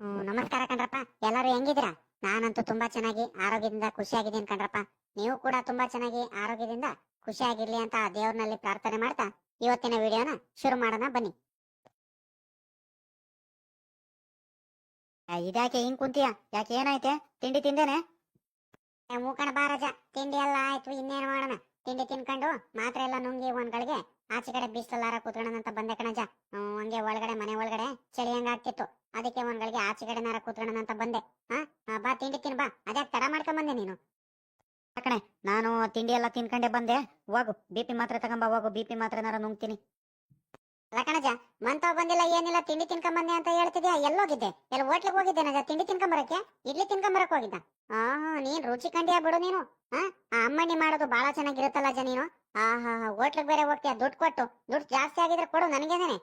ನಮಸ್ಕಾರ ಕಣ್ರಪ್ಪ. ಎಲ್ಲರೂ ಹೆಂಗಿದ್ದೀರಾ? ನಾನಂತೂ ತುಂಬಾ ಚೆನ್ನಾಗಿ, ಆರೋಗ್ಯದಿಂದ ಖುಷಿಯಾಗಿದ್ದೀನಿ ಕಣ್ರಪ್ಪ. ನೀವು ಕೂಡ ತುಂಬಾ ಚೆನ್ನಾಗಿ, ಆರೋಗ್ಯದಿಂದ ಖುಷಿಯಾಗಿರ್ಲಿ ಅಂತ ದೇವ್ರನಲ್ಲಿ ಪ್ರಾರ್ಥನೆ ಮಾಡ್ತಾ ಇವತ್ತಿನ ವಿಡಿಯೋನ ಶುರು ಮಾಡೋಣ, ಬನ್ನಿ. ಇದ್ಯಾಕೆ ಹಿಂಗ್ ಕುಂತೀಯ? ಯಾಕೆ ಏನಾಯ್ತೆ? ತಿಂಡಿ ತಿಂದೇನೆ? ಮೂಕಣ ಬಾರಜ ತಿಂಡಿ ಎಲ್ಲ ಆಯ್ತು, ಇನ್ನೇನು ಮಾಡೋಣ? ತಿಂಡಿ ತಿನ್ಕೊಂಡು ಮಾತ್ರ ಎಲ್ಲ ನುಂಗಿ ಒಂದ್ ಗಳಿಗೆ ಆಚೆ ಕಡೆ ಬಿಸಿಲಾರ ಕೂತ್ಕೊಳ್ಳೋಣ ಅಂತ ಬಂದೆ ಕಣಜ. ಹಂಗೆ ಒಳಗಡೆ, ಮನೆ ಒಳಗಡೆ ಚಳಿ ಹಂಗ ಆಗ್ತಿತ್ತು ಅದಕ್ಕೆ ಅವನ್ಗಳಿಗೆ ಗಳಿಗೆ ಆಚೆ ಕಡೆ ನಾರ ಕೂತ್ಕೊಳ್ಳೋಣ ಅಂತ ಬಂದೆ. ಹಾ ಬಾ, ತಿಂಡಿ ತಿನ್, ಬಾ. ಅದ್ಯಾಕ್ ತಡ ಮಾಡ್ಕೊಂಡ್ ಬಂದೆ ನೀನು ಕಣೆ, ನಾನು ತಿಂಡಿ ಎಲ್ಲ ತಿನ್ಕೊಂಡೆ ಬಂದೆ. ಹೋಗು, ಬಿ ಪಿ ಮಾತ್ರೆ ತಗೊಂಬ, ಹೋಗು, ಬಿ ಪಿ ಮಾತ್ರೆ ನಾರ ನುಂಗ್ತೀನಿ. ಅಲ್ಲ ಮಂತ ಬಂದಿಲ್ಲ, ಏನಿಲ್ಲ, ತಿಂಡಿ ತಿನ್ಕೊಂಡ್ ಬಂದೆ ಅಂತ ಹೇಳ್ತಿದ್ಯಾ? ಎಲ್ಲೋಗಿದ್ದೆ. ಎಲ್ಲ ಹೋಟ್ಲಿಗೆ ಹೋಗಿದ್ದೆ ನಜ? ತಿಂಡಿ ತಿನ್ಕೊಂಬರಕ್ಕೆ? ಇಡ್ಲಿ ತಿನ್ಕೊಂಬರಕ್ ಹೋಗಿದ್ದ? ಆ, ನೀನ್ ರುಚಿ ಕಂಡಿಯಾ ಬಿಡು ನೀನು. ಹಾ ಆ ಅಮ್ಮಣ್ಣಿ ಮಾಡೋದು ಬಹಳ ಚೆನ್ನಾಗಿರುತ್ತಲ್ಲ ಅಜ್ಜ ನೀನು? ಆಹಾ ಹೋಟ್ಲಿಗೆ ಬೇರೆ ಹೋಗ್ತೀಯ? ದುಡ್ಡು ಕೊಟ್ಟು. ದುಡ್ಡು ಜಾಸ್ತಿ ಆಗಿದ್ರೆ ಕೊಡು ನನಗೇನೆ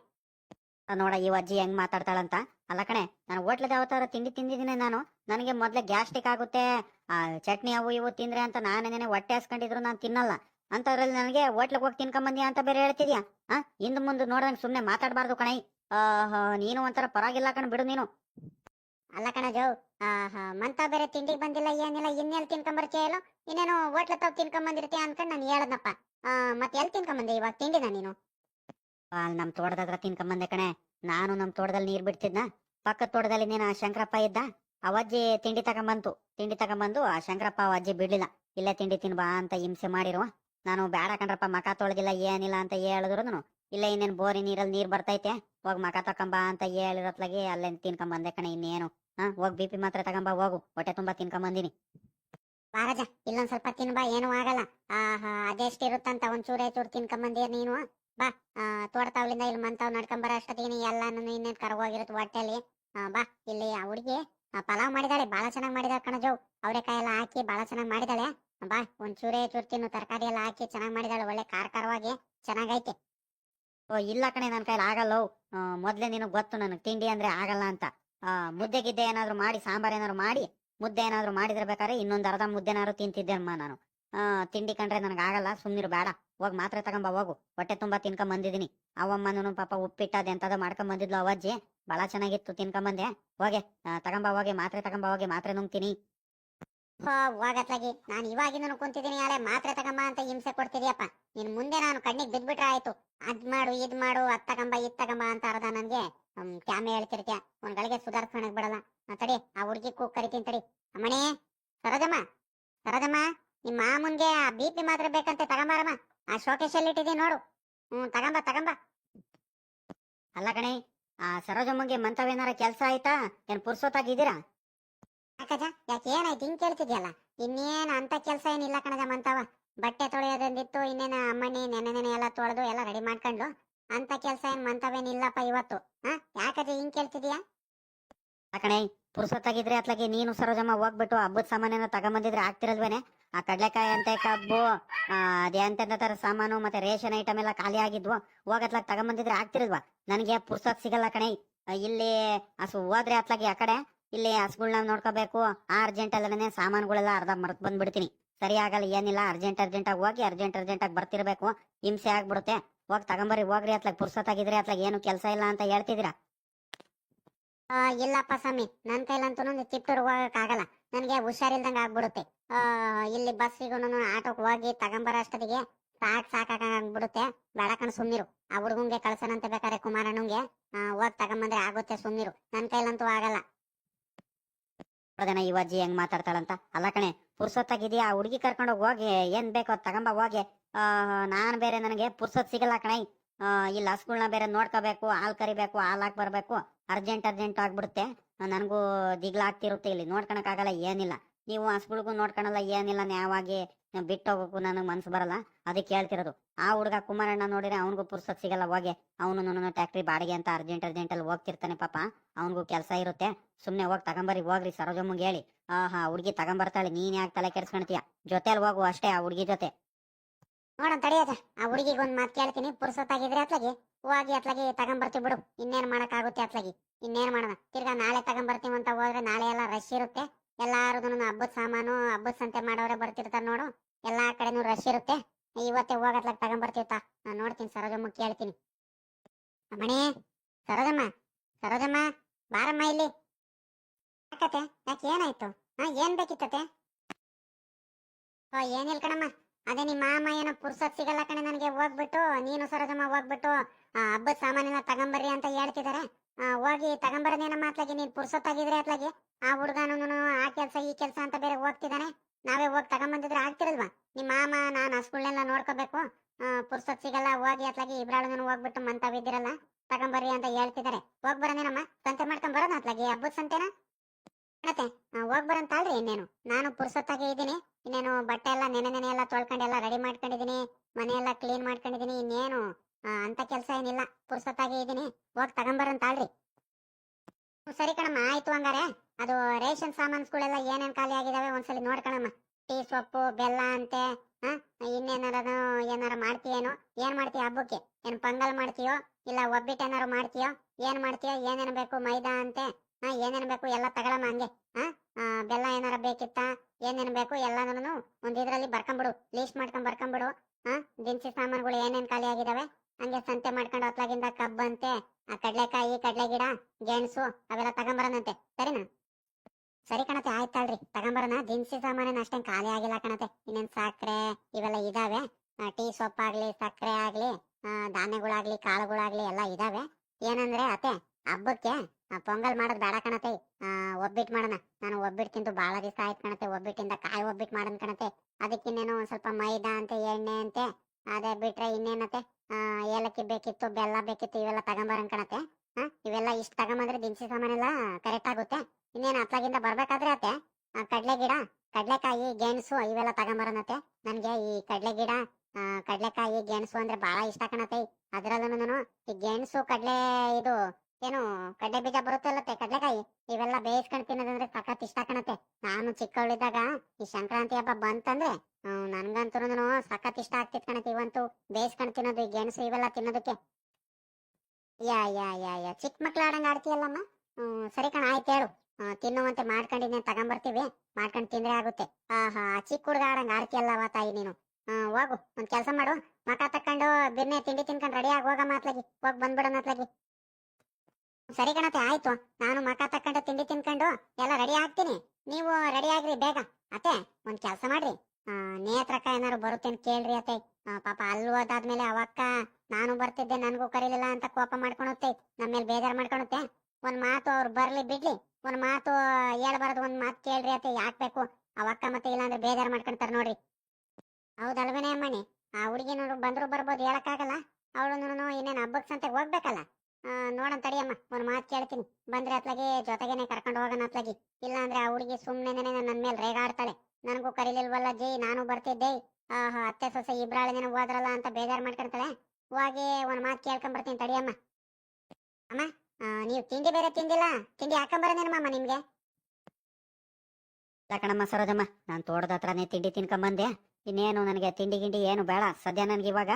ನೋಡ, ಈ ಅಜ್ಜಿ ಹೆಂಗ್ ಮಾತಾಡ್ತಾಳಂತ. ಅಲ್ಲ ಕಣೆ, ನಾನು ಹೋಟ್ಲದ ಅವತಾರ ತಿಂಡಿ ತಿಂದಿದ್ದೀನಿ ನಾನು. ನನಗೆ ಮೊದ್ಲೇ ಗ್ಯಾಸ್ಟ್ರಿಕ್ ಆಗುತ್ತೆ. ಆ ಚಟ್ನಿ ಅವು ಇವು ತಿಂದ್ರೆ ಅಂತ ನಾನೇನೆ ಹೊಟ್ಟೆ ಹಾಸ್ಕೊಂಡಿದ್ರು ನಾನು ತಿನ್ನಲ್ಲ. ಅಂತದ್ರಲ್ಲಿ ನನಗೆ ಹೋಟ್ಲಿಗೆ ಹೋಗಿ ತಿನ್ಕೊಂಬಂದಿ ಅಂತ ಬೇರೆ ಹೇಳ್ತಿದ್ಯಾ? ಆ, ಹಿಂದ್ ಮುಂದೆ ನೋಡ್ದಂಗ್ ಸುಮ್ನೆ ಮಾತಾಡಬಾರ್ದು ಕಣೈ. ನೀನು ಒಂಥರ ಪರವಾಗಿಲ್ಲ ಕಣ, ಬಿಡು ನೀನು. ಅಲ್ಲ ಕಣ ಜೋ ಮಂತ ಬೇರೆ ತಿಂಡಿಗೆ ಬಂದಿಲ್ಲ, ಏನಿಲ್ಲ ಇನ್ನೆಲ್ಲಿ ತಿನ್ಕೊಂಬರ್ತೀಯ ಎಲ್ಲೋ ಇನ್ನೇನು ಹೋಟ್ಲ ತಾವ್ ತಿನ್ಕೊಂಬಂದಿರ್ತೀಯ ಅನ್ಕಂಡ್ ನಾನು ಹೇಳದ್ನಪ್ಪ ಮತ್ತೆ ಎಲ್ಲಿ ತಿನ್ಕೊಂಬಂದೆ ಇವಾಗ ತಿಂಡಿನ ನೀನು? ಅಲ್ಲಿ ನಮ್ ತೋಟದ ಹತ್ರ ತಿನ್ಕೊಂಬಂದೆ ಕಣೆ. ನಾನು ನಮ್ಮ ತೋಟದಲ್ಲಿ ನೀರು ಬಿಡ್ತಿದ್ನ. ಪಕ್ಕದ ತೋಟದಲ್ಲಿ ನೀನು ಶಂಕರಪ್ಪ ಇದ್ದ? ಅವಜ್ಜಿ ತಿಂಡಿ ತಗೊಂಬಂತು. ತಿಂಡಿ ತಗೊಂಬಂದು ಆ ಶಂಕರಪ್ಪ ಅವಜ್ಜಿ ಬಿಡ್ಲಿಲ್ಲ. ಇಲ್ಲೇ ತಿಂಡಿ ತಿನ್ಬಾ ಅಂತ ಹಿಂಸೆ ಮಾಡಿರುವ. ನಾನು ಬೇಡ ಕಣ್ರಪ್ಪ ಮಕ ತೊಳೆದಿಲ್ಲ, ಏನಿಲ್ಲ ಅಂತ ಹೇಳಿದ್ರು ಇಲ್ಲ ಇನ್ನೇನ್ ಬೋರಿ ನೀರಲ್ಲಿ ನೀರ್ ಬರ್ತೈತೆ, ಹೋಗ್ ಮಕ ತಕೊಂಬಾ ಅಂತ ಹೇಳಿರತ್ಲಾಗೆ ಅಲ್ಲೇ ತಿನ್ಕೊಂಬಂದೆ ಕಣ ಇನ್ನೇನು. ಹಾ, ಹೋಗ್ ಬಿ ಪಿ ಮಾತ್ರ ತಗೊಂಬಾ, ಹೋಗು. ಹೊಟ್ಟೆ ತುಂಬಾ ತಿನ್ಕೊಂಬಂದಿನಿ. ಬಾರಜ ಇಲ್ಲೊಂದ್ ಸ್ವಲ್ಪ ತಿನ್ಬಾ, ಏನೂ ಆಗಲ್ಲ. ಆಹಾ ಅದೆಷ್ಟಿರುತ್ತಂತ ಒಂದ್ ಚೂರೇ ಚೂರ್ ತಿನ್ಕೊಂಬಂದಿಯ ನೀನು? ಬಾ ತೋಡ್ತಾವ್ಲಿಂದ ಇಲ್ಲಿ ಮಂತಾವ್ ಬರೋ ಅಷ್ಟೊತ್ತಿಗೆ ಎಲ್ಲಾನು ಇನ್ನೇನ್ ಕರಗೋಗಿರುತ್ತೆ ಹೊಟ್ಟೆಲಿ. ಬಾ, ಇಲ್ಲಿ ಆ ಹುಡುಗಿ ಪಲಾವ್ ಮಾಡಿದಾಳೆ, ಬಾಳ ಚೆನ್ನಾಗ್ ಮಾಡಿದಾಳೆ ಕಣ ಜೋ. ಅವರೆಕಾಯಿ ಎಲ್ಲ ಹಾಕಿ ಬಾಳ ಚೆನ್ನಾಗ್ ಮಾಡಿದಾಳೆ. ಬಾ ಒಂದ್ ಚೂರೆ ಚೂರ್ ತಿನ್ನು ತರಕಾರಿ ಎಲ್ಲ ಹಾಕಿ ಚೆನ್ನಾಗ್ ಮಾಡಿದಾಳೆ, ಒಳ್ಳೆ ಖಾರ ಖಾರವಾಗಿ, ಚೆನ್ನಾಗೈತೆ. ಓ, ಇಲ್ಲ ಕಣೆ ನನ್ ಕೈಲಿ ಆಗಲ್ಲ ಮೊದ್ಲೇ ನಿನಗ್ ಗೊತ್ತು ನನಗೆ ತಿಂಡಿ ಅಂದ್ರೆ ಆಗಲ್ಲ ಅಂತ. ಮುದ್ದೆ ಗಿದ್ದೆ ಏನಾದ್ರು ಮಾಡಿ, ಸಾಂಬಾರ್ ಏನಾದ್ರು ಮಾಡಿ, ಮುದ್ದೆ ಏನಾದ್ರು ಮಾಡಿದ್ರೆ ಬೇಕಾದ್ರೆ ಇನ್ನೊಂದ್ ಅರ್ಧ ಮುದ್ದೆನಾದ್ರು ತಿಂತಿದ್ದೆ ಅಮ್ಮ ನಾನು. ತಿಂಡಿ ಕಂಡ್ರೆ ನನಗ್ ಆಗಲ್ಲ ಸುಮ್ನಿರು, ಬೇಡ. ಹೋಗ್ ಮಾತ್ರೆ ತಗೊಂಬ, ಹೋಗು. ಹೊಟ್ಟೆ ತುಂಬಾ ತಿನ್ಕೊಂಡ್ ಬಂದಿದೀನಿ ಅವಮ್ಮನೂ ಪಾಪ ಉಪ್ಪಿಟ್ಟದ ಎಂತದೋ ಮಾಡ್ಕೊಂಡ್ ಬಂದಿದ್ಲು ಅವಜ್ಜಿ. ಬಹಳ ಚೆನ್ನಾಗಿತ್ತು ತಿನ್ಕೊಂಡ್ ಬಂದೆ ಹೋಗೆ ತಗೊಂಬ, ಹೋಗಿ, ಮಾತ್ರೆ ತಗೊಂಬ, ಹೋಗಿ, ಮಾತ್ರೆ ನುಂಗ್ತೀನಿ. ಹೋಗತ್ಲಾಗಿ. ನಾನು ಇವಾಗಿಂದನು ಕುಂತಿದ್ದೀನಿ ಅಲೆ ಮಾತ್ರೆ ತಗೊಂಬ ಅಂತ ಹಿಂಸೆ ಕೊಡ್ತಿದ್ಯಪ್ಪ. ನಿನ್ ಮುಂದೆ ನಾನು ಕಣ್ಣಿಗೆ ಬಿದ್ಬಿಟ್ರೆ ಆಯ್ತು. ಅದ್ ಮಾಡು, ಇದ್ ಮಾಡು, ಅದ್ ತಗೊಂಬ, ಇದ್ ತಗೊಂಬ ಅಂತ ಅರ್ಧ ನನ್ಗೆ ಕ್ಯಾಮೆ ಹೇಳ್ತಿರ್ತೀಯ. ಒಂದ್ ಗಳಿಗೆ ಸುಧಾರ್ಸ್ಕೊಳಕ್ ಬಿಡಲ್ಲ. ತಡಿ, ಆ ಹುಡ್ಗಿ ಕೂಗ್ ಕರಿತೀನಿ, ತಡಿ. ಅಮ್ಮಣಿ, ಸರೋಜಮ್ಮ ಸರೋಜಮ್ಮ. ನಿಮ್ಮ ಮುಂದೆ ಆ ಬಿ ಪಿ ಮಾತ್ರ ಬೇಕಂತೆ ತಗೊಂಬಾರಮ್ಮ. ಆ ಶೋಕೇಶ್ ಅಲ್ಲಿ ಇಟ್ಟಿದ್ದೀನಿ ನೋಡು. ಹ್ಮ್ ತಗೊಂಬ ತಗೊಂಬ. ಅಲ್ಲ ಕಣೆ ಆ ಸರೋಜಮ್ಮಂಗೆ ಮಂತವೇನಾರ ಕೆಲ್ಸ ಆಯ್ತಾ? ಏನ್ ಪುರ್ಸೋತಾಗಿದ್ದೀರಾ ಯಾಕಜ ಯಾಕೆ ಏನಾಯ್ತು? ಹಿಂಗ್ ಕೇಳ್ತಿದ್ಯಲ್ಲ? ಇನ್ನೇನ್ ಅಂತ ಕೆಲಸ ಏನಿಲ್ಲ ಕಣಜ ಮಂತವ ಬಟ್ಟೆ ತೊಳೆಯೋದಂದಿತ್ತು ಇನ್ನೇನ ಅಮ್ಮನಿ ನೆನೆ ನೆನೆ ಎಲ್ಲ ತೊಳೆದು ಎಲ್ಲ ರೆಡಿ ಮಾಡ್ಕೊಂಡು ಅಂತ ಕೆಲಸ ಏನ್ ಮಂತವೇನಿಲ್ಲಪ್ಪ ಇವತ್ತು. ಹಾ? ಯಾಕಜ ಹಿಂಗ್ ಕೇಳ್ತಿದ್ಯಾ? ಕಣೆ ಪುರ್ಸೊತ್ತಾಗಿದ್ರೆ ಅತ್ಲಾಗಿ ನೀನು ಸರೋಜಮ್ಮ ಹೋಗ್ಬಿಟ್ಟು ಹಬ್ಬದ ಸಾಮಾನೇನ ತಗೊಂಬಂದಿದ್ರೆ ಆಗ್ತಿರಲ್ವೇನೆ? ಆ ಕಡಲೆಕಾಯಿ ಅಂತೆ, ಕಬ್ಬು ಅದೇ ತರ ಸಾಮಾನು ಮತ್ತೆ ರೇಷನ್ ಐಟಮ್ ಎಲ್ಲ ಖಾಲಿ ಆಗಿದ್ವು. ಹೋಗತ್ಲಾಗ ತಗೊಂಬಂದಿದ್ರೆ ಆಗ್ತಿರಲ್ವಾ? ನನಗೆ ಪುರ್ಸೊತ್ ಸಿಗಲ್ಲ ಕಣೆ. ಇಲ್ಲಿ ಹಸು ಹೋದ್ರೆ ಅತ್ಲಾಗಿ ಆ ಕಡೆ, ಇಲ್ಲಿ ಹಸುಗಳನ್ನ ನೋಡ್ಕೋಬೇಕು. ಆ ಅರ್ಜೆಂಟ್ ಅಲ್ಲೇ ಸಾಮಾನುಗಳೆಲ್ಲ ಅರ್ಧ ಮರ್ತು ಬಂದ್ಬಿಡ್ತೀನಿ. ಸರಿ ಆಗಲ್ಲ, ಏನಿಲ್ಲ ಅರ್ಜೆಂಟ್ ಅರ್ಜೆಂಟ್ ಆಗಿ ಹೋಗಿ ಅರ್ಜೆಂಟ್ ಅರ್ಜೆಂಟ್ ಆಗಿ ಬರ್ತಿರ್ಬೇಕು. ಹಿಂಸೆ ಆಗ್ಬಿಡುತ್ತೆ. ಹೋಗಿ ತಗೊಂಬರಿ ಹೋಗ್ರಿ ಅತ್ಲಾಗ. ಪುರ್ಸೊತ್ತಾಗಿದ್ರೆ ಅತ್ಲಾಗ ಏನು ಕೆಲಸ ಇಲ್ಲ ಅಂತ ಹೇಳ್ತಿದ್ದೀರಾ ಇಲ್ಲಪ್ಪ ಸ್ವಾಮಿ ನನ್ನ ಕೈಲಂತೂ ಚಿಪ್ಟೂರ್ ಹೋಗಕ್ ಆಗಲ್ಲ. ಹುಷಾರಿಲ್ದಂಗೆ ಆಗ್ಬಿಡುತ್ತೆ. ಇಲ್ಲಿ ಬಸ್ಸಿಗೂ ಆಟೋಕ್ ಹೋಗಿ ತಗೊಂಬರೋ ಅಷ್ಟೊತ್ತಿಗೆ ಸಾಕ್ ಸಾಕಾಗ್ಬಿಡುತ್ತೆ ಬೇಡ ಕಣ್ ಸುಮ್ಮಿರು ಆ ಹುಡುಗಂಗೆ ಕಳ್ಸನಂತೆ ಬೇಕಾರೆ ಕುಮಾರಣ್ಣಂಗೆ. ಹೋಗಿ ತಗೊಂಬಂದ್ರೆ ಆಗುತ್ತೆ ಸುಮ್ಮಿರು ನನ್ನ ಕೈಲಂತೂ ಆಗಲ್ಲ. ನೋಡ್ದನ ಈ ಹೆಂಗ್ ಮಾತಾಡ್ತಾಳಂತ? ಅಲ್ಲ ಕಣೆ, ಪುರ್ಸೊತ್ತಾಗಿದ್ಯಾ? ಆ ಹುಡುಗಿ ಕರ್ಕೊಂಡು ಹೋಗಿ ಏನ್ ಬೇಕೋ ತಗೊಂಬ ಹೋಗಿ. ನಾನ್ ಬೇರೆ ನನಗೆ ಪುರ್ಸೊತ್ ಸಿಗಲ್ಲ ಕಣೈ. ಇಲ್ಲಿ ಹಸುಗಳನ್ನ ಬೇರೆ ನೋಡ್ಕೋಬೇಕು, ಹಾಲು ಕರಿಬೇಕು, ಹಾಲ್ ಹಾಕಿ ಬರಬೇಕು, ಅರ್ಜೆಂಟ್ ಅರ್ಜೆಂಟ್ ಆಗ್ಬಿಡುತ್ತೆ. ನನಗೂ ದಿಗ್ಲಾಗ್ತಿರುತ್ತೆ ಇಲ್ಲಿ. ನೋಡ್ಕೊಳಕ್ಕಾಗಲ್ಲ ಏನಿಲ್ಲ. ನೀವು ಹಸುಗಳಿಗೂ ನೋಡ್ಕೊಳಲ್ಲ ಏನಿಲ್ಲ ನ್ಯಾಯವಾಗಿ ಬಿಟ್ಟು ಹೋಗೋಕು ನನಗೆ ಮನ್ಸು ಬರಲ್ಲ. ಅದಕ್ಕೆ ಹೇಳ್ತಿರೋದು. ಆ ಹುಡುಗ ಕುಮಾರಣ್ಣ ನೋಡಿದ್ರೆ ಅವನಿಗೂ ಪುರ್ಸತ್ ಸಿಗಲ್ಲ. ಹೋಗಿ, ಅವನು ಟ್ಯಾಕ್ಟ್ರಿ ಬಾಡಿಗೆ ಅಂತ ಅರ್ಜೆಂಟ್ ಅರ್ಜೆಂಟ್ ಅಲ್ಲಿ ಹೋಗ್ತಿರ್ತಾನೆ ಪಾಪ. ಅವನಿಗೂ ಕೆಲಸ ಇರುತ್ತೆ. ಸುಮ್ಮನೆ ಹೋಗಿ, ತಗೊಂಬರಿ, ಹೋಗ್ರಿ, ಸರೋಜಮ್ಮಗೆ ಹೇಳಿ. ಆಹಾ, ಹುಡುಗಿ ತಗೊಂಬರ್ತಾಳೆ. ನೀನ್ ಯಾಕೆ ತಲೆ ಕೆಡ್ಸ್ಕೊಂತೀಯ ಜೊತೆಲಿ ಹೋಗು ಅಷ್ಟೇ ಆ ಹುಡುಗಿ ಜೊತೆ. ನೋಡೋಣ ತಡಿಯದ ಆ ಹುಡುಗಿಗೆ ಒಂದ್ ಮಾತು ಕೇಳ್ತೀನಿ. ಪುರ್ಸೊತ್ತಾಗಿದ್ರೆ ಅತ್ಲಾಗಿ, ಹೋಗಿ ಅತ್ಲಾಗಿ ತಗೊಂಬರ್ತೀವಿ ಬಿಡು. ಇನ್ನೇನ್ ಮಾಡಕ್ ಆಗುತ್ತೆ ಅತ್ಲಾಗಿ. ಇನ್ನೇನ್ ಮಾಡೋಣ? ತಿರ್ಗಾ ನಾಳೆ ತಗೊಂಬರ್ತೀವಿ ಅಂತ ಹೋದ್ರೆ ನಾಳೆ ಎಲ್ಲ ರಶ್ ಇರುತ್ತೆ. ಎಲ್ಲಾರದು ಹಬ್ಬದ ಸಾಮಾನು, ಹಬ್ಬದ ಸಂತೆ ಮಾಡೋರೆ ಬರ್ತಿರ್ತಾರ ನೋಡು. ಎಲ್ಲಾ ಕಡೆನೂ ರಶ್ ಇರುತ್ತೆ. ಇವತ್ತೇ ಹೋಗತ್ಲಾಗ ತಗೊಂಬರ್ತೀವಿ ತಾ. ನಾನ್ ನೋಡ್ತೀನಿ ಸರೋಜಮ್ಮ ಕೇಳ್ತೀನಿ. ಅಮ್ಮಣಿ ಸರೋಜಮ್ಮ ಸರೋಜಮ್ಮ, ಬಾರಮ್ಮ ಇಲ್ಲಿ. ಯಾಕತೆ ಯಾಕೆ ಏನಾಯ್ತು? ಹಾ, ಏನ್ ಬೇಕಿತ್ತತೆ ಓ, ಏನಿಲ್ಲ ಕಣಮ್ಮ. ಅದೇ ನಿಮ್ಮ ಮಾಮ ಏನೋ ಪುರ್ಸತ್ ಸಿಗಲ್ಲ ಕಣೆ ನನಗೆ ಹೋಗ್ಬಿಟ್ಟು ನೀನು ಸರೋಜಮ್ಮ ಹೋಗ್ಬಿಟ್ಟು ಹಬ್ಬದ ಸಾಮಾನೆಲ್ಲ ತಗೊಂಬರ್ರಿ ಅಂತ ಹೇಳ್ತಿದಾರೆ. ಆ, ಹೋಗಿ ತಗೊಂಬರೋದೇನಮ್ಮ ಅತ್ಲಾಗಿ ನೀನ್ ಪುರ್ಸೊತ್ತಾಗಿದ್ರೆ ಅತ್ಲಾಗಿ ಆ ಹುಡುಗನೂ ಆ ಕೆಲಸ ಈ ಕೆಲಸ ಅಂತ ಬೇರೆ ಹೋಗ್ತಿದ್ದಾನೆ ನಾವೇ ಹೋಗಿ ತಗೊಂಬಂದಿದ್ರೆ ಆಗ್ತಿರಲ್ವಾ? ನಿಮ್ಮ ಮಾಮ ನಾನು ಹಸ್ಗಳನ್ನೆಲ್ಲ ನೋಡ್ಕೋಬೇಕು. ಪುರ್ಸೊತ್ ಸಿಗಲ್ಲ ಹೋಗಿ ಅತ್ಲಾಗಿ ಇಬ್ರಾಳನು ಹೋಗ್ಬಿಟ್ಟು ಮಂತಾವಿದ್ದೀರಲ್ಲ ತಗೊಂಬರ್ರಿ ಅಂತ ಹೇಳ್ತಿದ್ದಾರೆ ಹೋಗ್ ಬರೋದೇನಮ್ಮ ಸಂತೆ ಮಾಡ್ಕೊಂಡ್ ಬರೋಣ ಅತ್ಲಾಗಿ? ಹಬ್ಬದ ಸಂತೆನ? ಮತ್ತೆ ಹೋಗಿ ಅಲ್ರಿ ಇನ್ನೇನು. ನಾನು ಪುರ್ಸೊತ್ತಾಗೆ ಇದ್ದೀನಿ. ಇನ್ನೇನು ಬಟ್ಟೆ ಎಲ್ಲ ನೆನೆ ನೆನೆ ಎಲ್ಲ ತೊಳ್ಕೊಂಡೆಲ್ಲ ರೆಡಿ ಮಾಡ್ಕೊಂಡಿದೀನಿ ಮನೆ ಎಲ್ಲ ಕ್ಲೀನ್ ಮಾಡ್ಕೊಂಡಿದೀನಿ ಇನ್ನೇನು ಅಂತ ಕೆಲಸ ಏನಿಲ್ಲ. ಪುರ್ಸೊತ್ತಾಗೆ ಇದ್ದೀನಿ. ಹೋಗಿ ತಗೊಂಬರಂತ ಅಲ್ರಿ ಹ್ಮ್, ಸರಿ ಕಣಮ್ಮ ಆಯ್ತು ಹಂಗಾರೆ. ಅದು ರೇಷನ್ ಸಾಮಾನ್ಸ್ಗಳೆಲ್ಲ ಏನೇನ್ ಖಾಲಿ ಆಗಿದಾವೆ ಒಂದ್ಸಲಿ ನೋಡ್ಕಣಮ್ಮ ಟೀ ಸೊಪ್ಪು ಬೆಲ್ಲ ಅಂತೆ ಇನ್ನೇನಾರ ಏನಾರ ಮಾಡ್ತೀಯೇನೋ. ಏನ್ ಮಾಡ್ತೀಯ ಹಬ್ಬಕ್ಕೆ? ಏನ್ ಪೊಂಗಲ್ ಮಾಡ್ತೀಯೋ? ಇಲ್ಲ ಒಬ್ಬಿಟ್ಟು ಏನಾರು ಮಾಡ್ತೀಯೋ? ಏನ್ ಮಾಡ್ತೀಯೋ? ಏನೇನ್ ಬೇಕು ಮೈದಾ ಅಂತೆ. ಹಾ ಏನೇನ್ ಬೇಕು ಎಲ್ಲ ತಗೊಳಮ್ಮ ಹಂಗೆ. ಹಾ ಬೆಲ್ಲ ಏನಾರ ಬೇಕಿತ್ತ? ಏನೇನ್ ಬೇಕು ಎಲ್ಲಾನು ಒಂದ್ ಇದ್ರಲ್ಲಿ ಬರ್ಕೊಂಬಿಡು. ಲೀಸ್ಟ್ ಮಾಡ್ಕೊಂಡ್ ಬರ್ಕೊಂಬಿಡು. ಹಾ ದಿನಸಿ ಸಾಮಾನುಗಳು ಏನೇನ್ ಖಾಲಿ ಆಗಿದಾವೆ? ಹಂಗೆ ಸಂತೆ ಮಾಡ್ಕೊಂಡು ಹೊತ್ಲಾಗಿಂದ ಕಬ್ಬಂತೆ ಆ ಕಡ್ಲೆಕಾಯಿ ಕಡ್ಲೆ ಗಿಡ ಗೆಣಸು ಅವೆಲ್ಲ ತಗೊಂಬರನಂತೆ ಸರಿನಾ? ಸರಿ ಕಣತೆ ಆಯ್ತಲ್ರಿ ತಗೊಂಬರೋಣ. ದಿನಸಿ ಸಾಮಾನೇನು ಅಷ್ಟೇ ಖಾಲಿ ಆಗಿಲ್ಲ ಕಣತೆ. ಇನ್ನೇನ್ ಸಕ್ಕರೆ ಇವೆಲ್ಲ ಇದಾವೆ. ಟೀ ಸೊಪ್ಪಾಗ್ಲಿ ಸಕ್ಕರೆ ಆಗ್ಲಿ ಧಾನ್ಯಗಳಾಗ್ಲಿ, ಕಾಳುಗಳಾಗ್ಲಿ ಎಲ್ಲ ಇದಾವೆ. ಏನಂದ್ರೆ ಅತೆ ಹಬ್ಬಕ್ಕೆ ಪೊಂಗಲ್ ಮಾಡೋದ್ ಬೇಡ ಕಣತೆ. ಆ, ಒಬ್ಬಿಟ್ಟು ಮಾಡೋಣ. ನಾನು ಒಬ್ಬಿಟ್ಟು ತಿಂದು ಬಹಳ ದಿವಸ ಆಯ್ತು ಕಣತೆ. ಒಬ್ಬಿಟ್ಟಿಂದ ಕಾಯಿ ಒಬ್ಬಿಟ್ಟು ಮಾಡೋಣ ಕಣತೆ. ಅದಕ್ಕಿನ್ನೇನೋ ಒಂದ್ ಸ್ವಲ್ಪ ಮೈದಾ ಅಂತೆ ಎಣ್ಣೆ ಅಂತೆ ಅದೇ ಬಿಟ್ರೆ ಇನ್ನೇನತೆ ಏಲಕ್ಕಿ ಬೇಕಿತ್ತು ಬೆಲ್ಲ ಬೇಕಿತ್ತು ಇವೆಲ್ಲ ತಗೊಂಬರಂಗ್ ಕಣತೆ. ಹ ಇವೆಲ್ಲ ಇಷ್ಟು ತಗೊಂಬಂದ್ರೆ ದಿನಸಿ ಸಾಮಾನೆಲ್ಲ ಕರೆಕ್ಟ್ ಆಗುತ್ತೆ. ಇನ್ನೇನು ಅತ್ಲಾಗಿಂದ ಬರ್ಬೇಕಾದ್ರೆ ಅತ್ತೆ ಕಡಲೆ ಗಿಡ ಕಡಲೆಕಾಯಿ ಗೆಣಸು ಇವೆಲ್ಲ ತಗೊಂಬರನತ್ತೆ ನನಗೆ ಈ ಕಡಲೆ ಗಿಡ ಕಡಲೆಕಾಯಿ ಗೆಣಸು ಅಂದ್ರೆ ಬಹಳ ಇಷ್ಟ ಕಣತೆ. ನಾನು ಈ ಗೆಣಸು ಕಡಲೆ ಇದು ಏನು ಕಡ್ಲೆ ಬೀಜ ಬರುತ್ತಲ್ಲತ್ತೆ, ಕಡ್ಲೆಕಾಯಿ? ಇವೆಲ್ಲ ಬೇಯಿಸ್ಕೊಂಡು ತಿನ್ನೋದಂದ್ರೆ ಸಖತ್ ಇಷ್ಟ ಕಾಣತ್ತೆ. ನಾನು ಚಿಕ್ಕವಳಿದ್ದಾಗ ಈ ಸಂಕ್ರಾಂತಿ ಹಬ್ಬ ಬಂತಂದ್ರೆ ನನ್ಗಂತೂ ಸಖತ್ ಇಷ್ಟ ಆಗ್ತಿತ್ ಕಣತ್ತೆ. ಇವಂತೂ ಬೇಯಿಸ್ಕೊಂಡು ತಿನ್ನೋದು, ಈ ಗೆಣಸು ಇವೆಲ್ಲ ತಿನ್ನೋದಕ್ಕೆ. ಯಾ ಯಾ ಯಾ ಯಾ, ಚಿಕ್ಕ ಮಕ್ಳು ಆಡಂಗ ಆಡ್ತೀಯಲ್ಲಮ್ಮ? ಸರಿ ಕಣ, ಆಯ್ತು ಹೇಳು. ತಿನ್ನುವಂತೆ ಮಾಡ್ಕೊಂಡಿದ್ನೆ ತಗೊಂಬರ್ತೀವಿ. ಮಾಡ್ಕೊಂಡು ತಿಂದ್ರೆ ಆಗುತ್ತೆ. ಆಹಾ, ಚಿಕ್ಕ ಹುಡುಗ ಆಡಂಗ್ ಆಡ್ತೀಯಲ್ಲವ ತಾಯಿ ನೀನು? ಹೋಗು, ಒಂದ್ ಕೆಲಸ ಮಾಡು. ಮಕ ತಕೊಂಡು ಬಿರ್ನೆ ತಿಂಡಿ ತಿನ್ಕೊಂಡು ರೆಡಿ ಆಗಿ ಹೋಗಮ್ಮ ಅತ್ಲಾಗಿ ಹೋಗ್ ಬಂದ್ಬಿಡೋಣ ಅತ್ಲಾಗಿ ಸರಿ ಕಣತೆ, ಆಯ್ತು. ನಾನು ಮಕ ತಕ್ಕಂಡು ತಿಂಡಿ ತಿನ್ಕೊಂಡು ಎಲ್ಲ ರೆಡಿ ಆಗ್ತೀನಿ. ನೀವು ರೆಡಿ ಆಗ್ರಿ, ಬೇಗ. ಅತ್ತೆ, ಒಂದ್ ಕೆಲಸ ಮಾಡ್ರಿ. ನೇತ್ರಕ್ಕ ಏನಾರು ಬರುತ್ತೆ ಅಂತ ಕೇಳ್ರಿ ಅತ್ತೆ. ಪಾಪ ಅಲ್ಲಿ ಹೋದಾದ್ಮೇಲೆ ಅವಕ್ಕ, ನಾನು ಬರ್ತಿದ್ದೆ, ನನಗೂ ಕರೀಲಿಲ್ಲ ಅಂತ ಕೋಪ ಮಾಡ್ಕೊಳುತ್ತೆ ನಮ್ಮ ಮೇಲೆ ಬೇಜಾರ್ ಮಾಡ್ಕೊಳುತ್ತೆ ಒಂದ್ ಮಾತು ಅವ್ರು ಬರ್ಲಿ, ಬಿಡ್ಲಿ. ಒಂದ್ ಮಾತು ಹೇಳ್ಬಾರ್ದು, ಒಂದ್ ಮಾತು ಕೇಳ್ರಿ ಅತ್ತೆ, ಯಾಕ್ ಬೇಕು? ಅವಕ್ಕ ಮತ್ತೆ ಇಲ್ಲಾಂದ್ರೆ ಬೇಜಾರ್ ಮಾಡ್ಕೊಂತಾರ ನೋಡ್ರಿ. ಹೌದಲ್ವೇನೆ ಅಮ್ಮಣಿ ಆ ಹುಡುಗಿನವ್ರು ಬಂದ್ರು ಬರ್ಬೋದು, ಹೇಳಕ್ಕಾಗಲ್ಲ. ಅವಳು ಇನ್ನೇನು ಹಬ್ಬಕ್ ಸಂತೆಗೆ ಹೋಗ್ಬೇಕಲ್ಲ? ನೋಡೋಣ ತಡಿಯಮ್ಮ ಒಂದ್ ಮಾತು ಕೇಳ್ತೀನಿ. ಬಂದ್ರೆ ಅತ್ಲಾಗೆ ಜೊತೆಗೇನೆ ಕರ್ಕೊಂಡು ಹೋಗೋಣ ಅತ್ಲಾಗಿ. ಇಲ್ಲ ಅಂದ್ರೆ ಆ ಹುಡುಗಿ ಸುಮ್ಮನೆ ನನ್ನ ಮೇಲೆ ರೇಗಾಡ್ತಾಳೆ. ನನಗೂ ಕರೀಲಿಲ್ವಲ್ಲ ಜೈ, ನಾನು ಬರ್ತಿದ್ದೆ. ಆಹಾ, ಅತ್ತೆ ಸೊಸೆ ಇಬ್ರಾಳನೇನ ಹೋದ್ರಲ್ಲ ಅಂತ ಬೇಜಾರ್ ಮಾಡ್ಕೊಂತಾಳೆ. ಹೋಗಿ ಒಂದ್ ಮಾತು ಕೇಳ್ಕೊಂಡ್ ಬರ್ತೀನಿ ತಡಿಯಮ್ಮ ಅಮ್ಮ ನೀವು ತಿಂಡಿ ಬೇರೆ ತಿಂದಿಲ್ಲ? ತಿಂಡಿ ಹಾಕೊಂಬರನೇನಮ್ಮ ನಿಮ್ಗೆ? ಕಣಮ್ಮ ಸರೋಜಮ್ಮ, ನಾನು ತೋಟದ ಹತ್ರನೇ ತಿಂಡಿ ತಿನ್ಕೊಂಬಂದೆ ಇನ್ನೇನು ನನಗೆ ತಿಂಡಿ ಗಿಂಡಿ ಏನು ಬೇಡ. ಸದ್ಯ ನನಗೆ ಇವಾಗ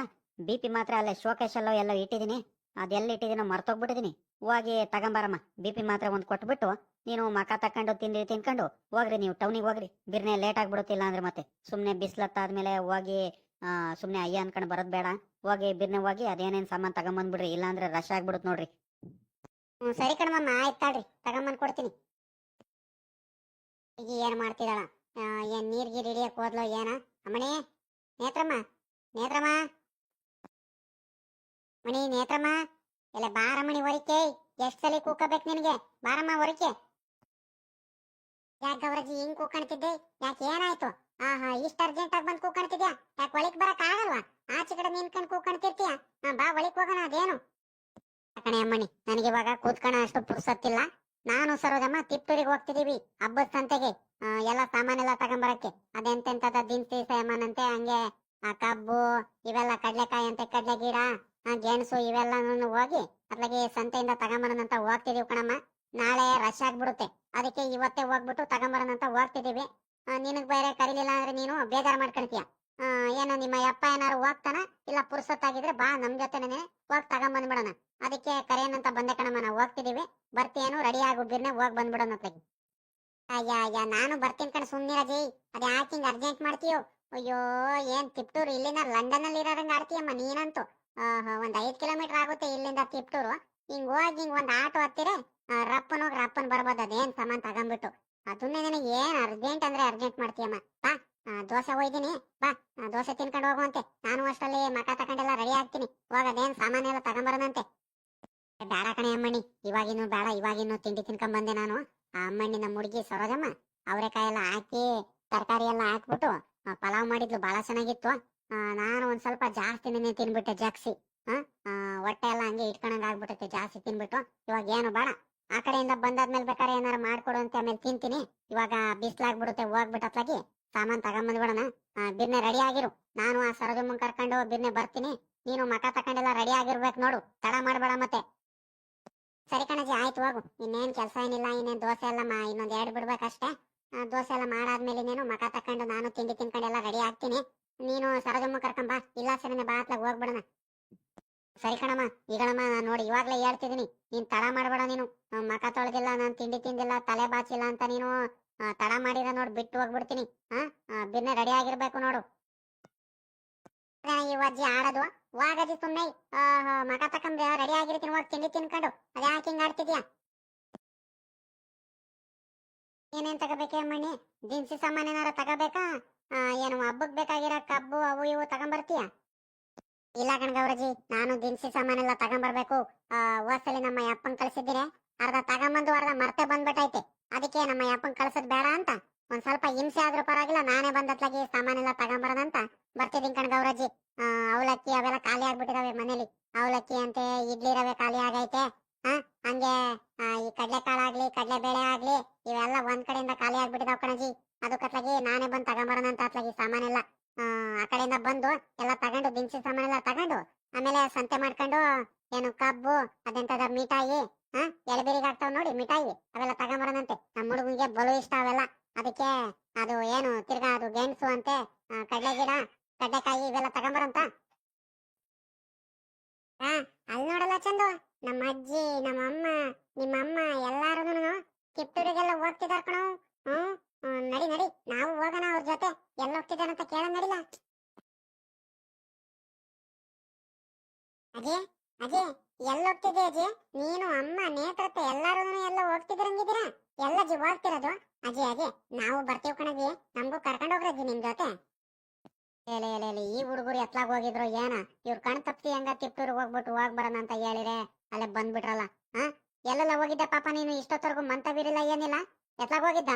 ಬಿ ಪಿ ಮಾತ್ರ ಅಲ್ಲೇ ಶೋಕೇಶಲ್ಲೋ ಎಲ್ಲೋ ಇಟ್ಟಿದ್ದೀನಿ. ಅದೆಲ್ಲ ಇಟ್ಟಿದ್ದೀನೋ ಮರ್ತೋಗ್ಬಿಟ್ಟಿದ್ದೀನಿ ಹೋಗಿ ತಗೊಂಬಾರಮ್ಮ. ಬಿ ಪಿ ಮಾತ್ರ ಒಂದು ಕೊಟ್ಬಿಟ್ಟು, ನೀನು ಮಕ ತಕೊಂಡು ತಿಂಡಿ ತಿನ್ಕೊಂಡು ಹೋಗ್ರಿ, ನೀವು ಟೌನಿಗೆ ಹೋಗ್ರಿ. ಬಿರ್ನೆ ಲೇಟ್ ಆಗ್ಬಿಡುತ್ತಿಲ್ಲ ಅಂದ್ರೆ ಮತ್ತೆ. ಸುಮ್ಮನೆ ಬಿಸ್ಲತ್ತಾದ್ಮೇಲೆ ಹೋಗಿ ಸುಮ್ಮನೆ ಅಯ್ಯ ಅನ್ಕೊಂಡು ಬರೋದು ಬೇಡ. ಹೋಗಿ ಬಿರ್ನೆ ಹೋಗಿ ಅದೇನೇನು ಸಾಮಾನು ತಗೊಂಬಂದ್ಬಿಡ್ರಿ, ಇಲ್ಲಾಂದ್ರೆ ರಶ್ ಆಗ್ಬಿಡುತ್ತೆ ನೋಡ್ರಿ. ಹ್ಮ್, ಸರಿ ಕಣಮ್ಮ, ಆಯ್ತು ತಾಳ್ರಿ ತಗೊಂಬಂದ್ ಕೊಡ್ತೀನಿ. ಈಗ ಏನು ಮಾಡ್ತಿದ್ದಾಳ? ಏನ್ ನೀರ್ ಗೀರ್ ಹಿಡಿಯಕ್ ಹೋದ್ಲೋ ಏನ? ಅಮ್ಮಣಿ, ನೇತ್ರಮ್ಮ ನೇತ್ರಮ್ಮ. ಮಣಿ, ನೇತ್ರಮ್ಮ. ಎಲ್ಲ ಬಾರಮ್ಮಣಿ ಹೊರಿಕೆ. ಎಷ್ಟ್ ಸಲ ಕೂಕಬೇಕು ನಿನಗೆ? ಬಾರಮ್ಮ ಹೊರಿಕೆ. ಯಾಕೆ ಗೌರಜಿ ಹಿಂಗ್ ಕೂಕಣ್ತಿದ್ದೆ? ಯಾಕೆ ಏನಾಯ್ತು? ಆಹಾ, ಇಷ್ಟ ಅರ್ಜೆಂಟ್ ಆಗಿ ಬಂದು ಕೂಕಣ್ತಿದ್ಯಾ? ಯಾಕೆ ಒಳಗ್ ಬರಕ್ ಆಗಲ್ವಾ? ಆಚೆ ಕಡೆ ನಿನ್ಕೊಂಡ್ ಕೂಕಣ್ತಿರ್ತೀಯ? ಹಾ, ಬಾ ಒಳಗ್ ಹೋಗೋಣ ಅದೇನು? ಕಣೆ ಅಮ್ಮಣಿ ನನಗೆ ಇವಾಗ ಕೂತ್ಕಣ ಅಷ್ಟು ಪುರ್ಸತ್ತಿಲ್ಲ. ನಾನು ಸರೋಜಮ್ಮ ತಿಪ್ಪೂರಿಗೆ ಹೋಗ್ತಿದೀವಿ, ಹಬ್ಬದ ಸಂತೆಗೆ. ಎಲ್ಲ ಸಾಮಾನೆಲ್ಲ ತಗೊಂಬರಕ್ಕೆ. ಅದೆಂತೆಂತದ ದಿನಸಿ ಸಾಮಾನಂತೆ? ಹಂಗೆ ಕಬ್ಬು, ಇವೆಲ್ಲ ಕಡ್ಲೆಕಾಯಿ ಅಂತೆ ಕಡ್ಲೆ ಗಿಡ ಗೆಣಸು ಇವೆಲ್ಲ ಹೋಗಿ ಅದ್ಲಾಗೆ ಸಂತೆಯಿಂದ ತಗೊಂಬರೋಣಂತ ಹೋಗ್ತಿದೀವಿ ಕಣಮ್ಮ. ನಾಳೆ ರಶ್ ಆಗ್ಬಿಡುತ್ತೆ. ಅದಕ್ಕೆ ಇವತ್ತೇ ಹೋಗ್ಬಿಟ್ಟು ತಗೊಂಬರೋಣಂತ ಹೋಗ್ತಿದೀವಿ. ನಿನಗ್ ಬೇರೆ ಕರೀಲಿಲ್ಲ ಅಂದ್ರೆ ನೀನು ಬೇಜಾರ್ ಮಾಡ್ಕೊಳ್ತೀಯ. ಏನ ನಿಮ್ಮ ಅಪ್ಪ ಏನಾರು ಹೋಗ್ತಾನ? ಇಲ್ಲ ಪುರ್ಸೊತ್ತಾಗಿದ್ರೆ ಬಾ ನಮ್ ಜೊತೆನೇ ಹೋಗ್ ತಗೊಂಬಂದ್ಬಿಡೋಣ. ಅದಕ್ಕೆ ಕರೆಯೋಣಂತ ಬಂದೆ ಕಣಮ್ಮ. ನಾವು ಹೋಗ್ತಿದೀವಿ. ಬರ್ತೀಯೇನು ರೆಡಿ ಆಗು ಬಿರ್ನೆ ಹೋಗ್ ಬಂದ್ಬಿಡೋಣ ಅತ್ಲಾಗಿ ಅಯ್ಯ ಅಯ್ಯ, ನಾನು ಬರ್ತೀನಿ ಕಣ ಸುಮ್ನಿರಜಿ ಅದೇ ಯಾಕೆ ಅರ್ಜೆಂಟ್ ಮಾಡ್ತೀಯೋ? ಅಯ್ಯೋ, ಏನ್ ತಿಪ್ಟೂರು ಇಲ್ಲಿನ ಲಂಡನ್ ಅಲ್ಲಿ ಇರೋರಂಗ ಆಡ್ತೀಯಮ್ಮ ನೀನಂತೂ. ಒಂದ್ ಐದ್ ಕಿಲೋಮೀಟರ್ ಆಗುತ್ತೆ ಇಲ್ಲಿಂದ ತಿಪ್ಟೂರು. ಹಿಂಗ್ ಹೋಗಿ ಹಿಂಗ್ ಒಂದ್ ಆಟೋ ಹತ್ತಿರ ರಪ್ಪನ್ ಹೋಗಿ ರಪ್ಪನ್ ಬರ್ಬೋದು, ಅದೇನ್ ಸಾಮಾನ್ ತಗೊಂಡ್ಬಿಟ್ಟು ಅದನ್ನೇ ನಿನಗೆ ಏನ್ ಅರ್ಜೆಂಟ್ ಅಂದ್ರೆ ಅರ್ಜೆಂಟ್ ಮಾಡ್ತೀಯಮ್ಮ. ಬಾ ದೋಸೆ ಹೋಯ್ದಿನಿ, ಬಾ ದೋಸೆ ತಿನ್ಕೊಂಡು ಹೋಗುವಂತೆ. ನಾನು ಅಷ್ಟರಲ್ಲಿ ಮಠ ತಗೊಂಡೆಲ್ಲ ರೆಡಿ ಆಗ್ತೀನಿ. ಇವಾಗ ಅದೇನ್ ಸಾಮಾನೆಲ್ಲ ತಗೊಂಬರೋದಂತೆ. ಬೇಡ ಕಣೆ ಅಮ್ಮಣ್ಣಿ, ಇವಾಗಿನ್ನು ಬೇಡ ಇವಾಗಿನ್ನು ತಿಂಡಿ ತಿನ್ಕೊಂಡ್ ಬಂದೆ ನಾನು. ಆ, ಅಮ್ಮಣ್ಣಿನ ನಮ್ಮ ಹುಡುಗಿ ಸರೋಜಮ್ಮ ಅವರೆಕಾಯಿ ಎಲ್ಲ ಹಾಕಿ, ತರಕಾರಿ ಎಲ್ಲ ಹಾಕ್ಬಿಟ್ಟು ಪಲಾವ್ ಮಾಡಿದ್ಲು ಬಹಳ ಚೆನ್ನಾಗಿತ್ತು. ನಾನು ಒಂದ್ ಸ್ವಲ್ಪ ಜಾಸ್ತಿನೇ ತಿನ್ಬಿಟ್ಟೆ ಜಾಕ್ಸಿ ಹೊಟ್ಟೆ ಎಲ್ಲ ಹಂಗೆ ಇಟ್ಕೊಂಡಂಗ ಆಗ್ಬಿಟ್ಟೈತೆ ಜಾಸ್ತಿ ತಿನ್ಬಿಟ್ಟು. ಇವಾಗ ಏನು ಬೇಡ. ಆ ಕಡೆಯಿಂದ ಬಂದಾದ್ಮೇಲೆ ಬೇಕಾದ್ರೆ ಏನಾರ ಮಾಡ್ಕೊಡು ಅಂತ ಆಮೇಲೆ ತಿಂತೀನಿ. ಇವಾಗ ಬಿಸ್ಲಾಗ್ಬಿಡುತ್ತೆ ಹೋಗ್ಬಿಟ್ಟು ಅತ್ಲಾಗಿ ಸಾಮಾನ್ ತಗೊಂಬಂದ್ಬಿಡೋಣ. ಬಿರ್ನೆ ರೆಡಿ ಆಗಿರು. ನಾನು ಆ ಸರೋಜಮ್ಮನ್ ಕರ್ಕೊಂಡು ಬಿರ್ನೆ ಬರ್ತೀನಿ. ನೀನು ಮಕ ತಕೊಂಡೆಲ್ಲ ರೆಡಿ ಆಗಿರ್ಬೇಕು ನೋಡು. ತಡ ಮಾಡ್ಬೇಡ ಮತ್ತೆ. ಸರಿ ಕಣಜಿ, ಆಯ್ತು ಹೋಗು. ಇನ್ನೇನ್ ಕೆಲಸ ಏನಿಲ್ಲ, ಇನ್ನೇನ್ ದೋಸೆ ಎಲ್ಲ ಇನ್ನೊಂದ್ ಎರಡು ಬಿಡ್ಬೇಕಷ್ಟೇ. ದೋಸೆ ಎಲ್ಲ ಮಾಡಾದ್ಮೇಲೆ ನೀನು ಮಕ ತಕೊಂಡು ನಾನು ತಿಂಡಿ ತಿನ್ಕೊಂಡೆಲ್ಲ ರೆಡಿ ಆಗ್ತೀನಿ. ನೀನು ಸರೋಜಮ್ಮ ಕರ್ಕೊಂಬಾ ಇಲ್ಲ ಸರಿನೆ ಬಾ ಅತ್ಲಾಗ ಹೋಗ್ಬಿಡೋಣ. ಸರಿ ಕಣಮ್ಮ ಈಗಣಮ್ಮ ನಾನು ನೋಡಿ ಇವಾಗ್ಲೇ ಹೇಳ್ತಿದೀನಿ ನೀನ್ ತಡ ಮಾಡ್ಬೇಡ ನೀನು. ಮಕ ತೊಳೆದಿಲ್ಲ ನಾನ್ ತಿಂಡಿ ತಿಂದಿಲ್ಲ ತಲೆ ಬಾಚಿಲ್ಲ ಅಂತ ನೀನು ತಡ ಮಾಡಿರ ನೋಡ್ ಬಿಟ್ಟು ಹೋಗ್ಬಿಡ್ತೀನಿ. ಬಿನ್ನೆ ರೆಡಿ ಆಗಿರ್ಬೇಕು ನೋಡು. ಈ ಅಜ್ಜಿ ಆಡೋದು. ವಾಗಜ್ಜಿ ಆಹಾ, ಮಕ ತಕೊಂಡ್ ರೆಡಿ ಆಗಿರ್ತೀನಿ ಹೋಗಿ ತಿಂಡಿ ತಿನ್ಕೊಂಡು. ಅದೇ ಯಾಕೆ ಹಿಂಗ್ ಆಡ್ತಿದ್ಯಾ? ಏನೇನ್ ತಗೋಬೇಕೆ ಮಣ್ಣಿ ದಿನಸಿ ಸಾಮಾನ್ ಏನಾರ ತಗೋಬೇಕಾ? ಏನು ಹಬ್ಬಕ್ಕೆ ಬೇಕಾಗಿರೋ ಕಬ್ಬು ಅವು ಇವು ತಗೊಂಬರ್ತೀಯ? ಇಲ್ಲ ಕಣ್ಗೌರಜಿ ನಾನು ದಿನಸಿ ಸಾಮಾನೆಲ್ಲ ತಗೊಂಬರ್ಬೇಕು. ಹೋದ್ಸಲಿ ನಮ್ಮ ಅಪ್ಪನ್ ಕಳ್ಸಿದ್ದೀರಿ. ಅರ್ಧ ತಗೊಂಬಂದು, ಅರ್ಧ ಮರ್ತೆ ಬಂದ್ಬಿಟ್ಟೈತೆ ಅದಕ್ಕೆ ನಮ್ಮ ಅಪ್ಪನ್ ಕಳ್ಸೋದು ಬೇಡ ಅಂತ. ಒಂದ್ ಸ್ವಲ್ಪ ಹಿಂಸೆ ಆದ್ರೂ ಪರವಾಗಿಲ್ಲ, ನಾನೇ ಬಂದತ್ಲಾಗಿ ಸಾಮಾನೆಲ್ಲ ತಗೊಂಬರೋದಂತ. ಬರ್ತಿದ್ದೀನಿ ಕಣ್ಗೌರಜಿ ಅವಲಕ್ಕಿ ಅವೆಲ್ಲ ಖಾಲಿ ಆಗ್ಬಿಟ್ಟಿದಾವೆ ಮನೇಲಿ. ಅವಲಕ್ಕಿ ಅಂತೆ, ಇಡ್ಲಿ ರವೆ ಖಾಲಿ ಆಗೈತೆ. ಆ, ಹಂಗೆ ಈ ಕಡ್ಲೆಕಾಳು ಆಗ್ಲಿ ಕಡ್ಲೆ ಬೇಳೆ ಆಗ್ಲಿ, ಇವೆಲ್ಲ ಒಂದ್ ಕಡೆಯಿಂದ ಖಾಲಿ ಆಗ್ಬಿಟ್ಟಿದಾವ್ ಕಣಜಿ. ಅದಕ್ಕತ್ಲಾಗಿ ನಾನೇ ಬಂದು ತಗೊಂಬರೋಣ ಅಂತ ಅತ್ಲಾಗಿ ಸಾಮಾನೆಲ್ಲ ಆ ಕಡೆಯಿಂದ ಬಂದು ಎಲ್ಲ ತಗೊಂಡು ದಿನಸಿ ಸಾಮಾನೆಲ್ಲ ತಗೊಂಡು ಆಮೇಲೆ ಸಂತೆ ಮಾಡ್ಕೊಂಡು ಏನು ಕಬ್ಬು ಅದೆಂತದ ಮಿಠಾಯಿ ಹಾ ಎಳಬಿರಿಗೆ ಆಗ್ತಾವ್ ನೋಡಿ ಮಿಠಾಯಿ ಅವೆಲ್ಲ ತಗೊಂಬರೋಣಂತೆ. ನಮ್ಮ ಹುಡುಗನಿಗೆ ಬಲು ಇಷ್ಟ ಅವೆಲ್ಲ. ಅದಕ್ಕೆ ಅದು ಏನು ತಿರ್ಗಾ ಅದು ಗೆಣಸು ಅಂತೆ ಕಡಲೆ ಗಿಡ ಕಡ್ಲೆಕಾಯಿ ಇವೆಲ್ಲ ತಗೊಂಬರಂತ ಹಾ ಅಲ್ಲಿ ನೋಡಲ್ಲ ಚಂದು ನಮ್ಮ ಅಜ್ಜಿ ನಮ್ಮ ಅಮ್ಮ ನಿಮ್ಮ ಅಮ್ಮ ಎಲ್ಲಾರು ಕಿತ್ತೂರಿಗೆಲ್ಲ ಹೋಗ್ತಿದಾರ್ ಕಣೋ ಹ್ಮ್, ನಡಿ ನಡಿ. ನಾವು ಹೋಗೋಣ ಅವ್ರ ಜೊತೆ. ಎಲ್ಲ ಹೋಗ್ತಿದಾರ ಅಂತ ಕೇಳ ನಡಿಲ್ಲ. ಅಜಯ್ ಅಜಯ್ ಎಲ್ಲ ಹೋಗ್ತಿದ್ದೆ ಅಜಯ್? ನೀನು, ಅಮ್ಮ ನೇತೃತ್ವ ಎಲ್ಲಾರು ಎಲ್ಲ ಹೋಗ್ತಿದ್ರಂಗಿದ್ದೀರಾ? ಎಲ್ಲ ಜಿ ಹೋಗ್ತಿರೋದು ಅಜಯ್ ಅಜಯ್, ನಾವು ಬರ್ತೀವಿ ಕಣಜಿ. ನಮಗೂ ಕರ್ಕೊಂಡು ಹೋಗ್ರಜ್ಜಿ ನಿಮ್ ಜೊತೆ. ಹೇಳಿ ಹೇಳಿ ಈ ಹುಡುಗರು ಎತ್ಲಾಗ ಹೋಗಿದ್ರು ಏನ? ಇವ್ರು ಕಣ್ ತಪ್ಪಿ ಹೆಂಗ ತಿಪ್ಟೂರ್ ಹೋಗ್ಬಿಟ್ಟು ಹೋಗ್ ಬರೋಣ ಅಂತ ಹೇಳಿರೆ. ಅಲ್ಲೇ ಬಂದ್ಬಿಟ್ರಲ್ಲ, ಹಾ? ಎಲ್ಲೆಲ್ಲ ಹೋಗಿದ್ದೆ ಪಾಪ ನೀನು? ಇಷ್ಟೊತ್ತವರೆಗೂ ಮಂತವಿರಿಲ್ಲ ಏನಿಲ್ಲ? ಎತ್ಲಾಗ ಹೋಗಿದ್ದ?